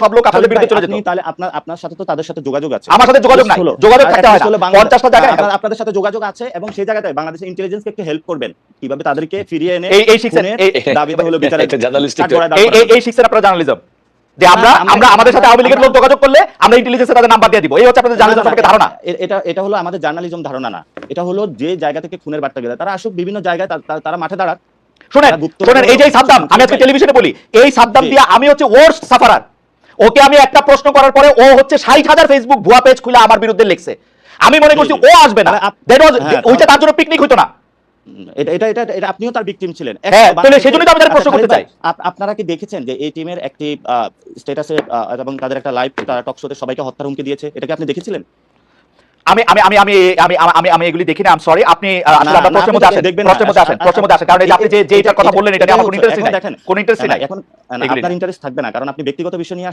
সব লোক আপনাদের বিরুদ্ধে চলে যেত। তাহলে আপনার আপনার সাথে তো তাদের সাথে যোগাযোগ আছে। আমার সাথে যোগাযোগ নাই। যোগাযোগ থাকতে হয় একটা না বাংলা- পঞ্চাশটা জায়গায় আপনার- আপনাদের সাথে যোগাযোগ আছে এবং সেই জায়গাতে বাংলাদেশের ইন্টেলিজেন্সকে একটু হেল্প করবেন। কীভাবে তাদেরকে ফিরিয়ে এনে এই এই এই- দাবিতে হলো journalistic কাঠগড়ায় দাঁড় এই এই-। এই শিখছেন আপনারা জার্নালিজম যে আমরা আমরা- আমাদের সাথে আওয়ামী লীগের লোক যোগাযোগ করলে আমরা ইন্টেলিজেন্সে তাদের নাম্বার দিয়ে দিব। এই হচ্ছে আপনাদের জার্নালিজম সম্পর্কে ধারণা। এটা এটা হলো আমাদের জার্নালিজম ধারণা না। এটা হলো যে জায়গা থেকে খুনের বার্তা গেলে তারা আসুক বিভিন্ন জায়গায় তারা মাঠে দাঁড়াক। শুনেন শুনেন এই যে সাদ্দাম আমি আজকে টেলিভিশনে বলি এই সাদ্দাম। দিয়ে আমি হচ্ছে ওয়ার্স্ট সাফারার ওকে আমি একটা প্রশ্ন করার পরে ও হচ্ছে ষাট হাজার ফেসবুক ভুয়া পেজ খুলে আমার বিরুদ্ধে লিখছে। আমি মনে করছি ও আসবে না। হ্যাঁ, ওইটা তার জন্য পিকনিক হইতো না। আপনিও তার হ্যাঁ, আচ্ছা, আপনারা কি দেখেছেন যে এই টিমের একটি এবং তাদের একটা লাইভ তারা সবাইকে হত্যার হুমকি দিয়েছে? এটা কি আপনি দেখেছিলেন? আমি আমি আমি আমি আমি আমি এগুলি সরি আপনি দেখবেন আচ্ছা, কারণ আপনি যে কথা বললেন এটা আপনার ইন্টারেস্ট থাকবে না কারণ আপনি ব্যক্তিগত বিষয় নিয়ে